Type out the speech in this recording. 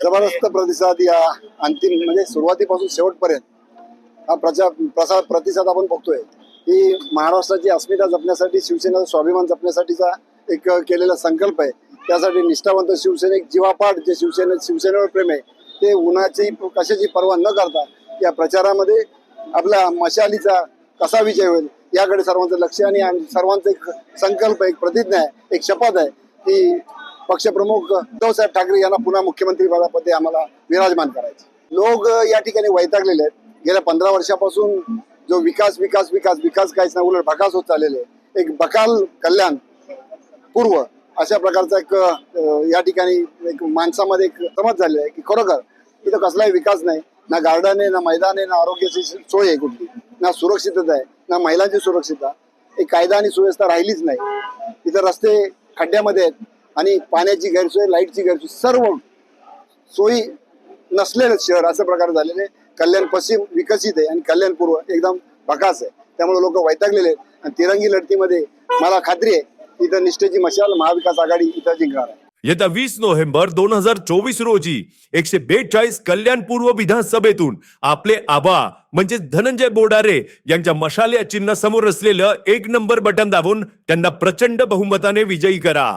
जबरदस्त प्रतिसाद या अंतिम म्हणजे सुरुवातीपासून शेवटपर्यंत हा प्रचार प्रसाद प्रतिसाद आपण बघतोय. ही महाराष्ट्राची अस्मिता जपण्यासाठी शिवसेनेचा स्वाभिमान जपण्यासाठीचा एक केलेला संकल्प आहे. त्यासाठी निष्ठावंत शिवसैनिक जीवापाठ जे शिवसेने शिवसेनेवर प्रेम आहे ते उन्हाची कशाची पर्वा न करता या प्रचारामध्ये आपल्या मशालीचा कसा विजय होईल याकडे सर्वांचं लक्ष आणि सर्वांचा एक संकल्प एक प्रतिज्ञा आहे एक शपथ आहे की पक्षप्रमुख उद्धवसाहेब ठाकरे यांना पुन्हा मुख्यमंत्री पदापदी आम्हाला विराजमान करायचं. लोक या ठिकाणी वैतागलेले आहेत. गेल्या पंधरा वर्षापासून जो विकास विकास विकास विकास काहीच नाही उलट भकास होत चाललेले आहे. एक बकाल कल्याण पूर्व अशा प्रकारचा एक या ठिकाणी एक माणसामध्ये एक समज झालेला आहे की खरोखर इथं कसलाही विकास नाही. ना गार्डन आहे ना मैदान आहे ना आरोग्याची सोय आहे कुठली. ना सुरक्षितता आहे ना महिलांची सुरक्षितता. एक कायदा आणि सुव्यवस्था राहिलीच नाही. इथं रस्ते खड्ड्यामध्ये आहेत. आणि पाण्याची गैरसोय लाईटची गैरसोय सर्व सोयी नसलेलं शहर असं प्रकार झालेले कल्याण पश्चिम विकसित आहे आणि कल्याण पूर्व एकदम भकास आहे. त्यामुळे लोक वैतागलेले आहेत. आणि तिरंगी लढतीमध्ये मला खात्री आहे इथं निष्ठेची मशाल महाविकास आघाडी इथं जिंकणार आहे. येत्या वीस नोव्हेंबर दोन हजार चोवीस रोजी एकशे बेचाळीस कल्याण पूर्व विधानसभेतून आपले आबा म्हणजे धनंजय बोडारे यांच्या मशाल या चिन्ह समोर असलेलं एक नंबर बटन दाबून त्यांना प्रचंड बहुमताने विजयी करा.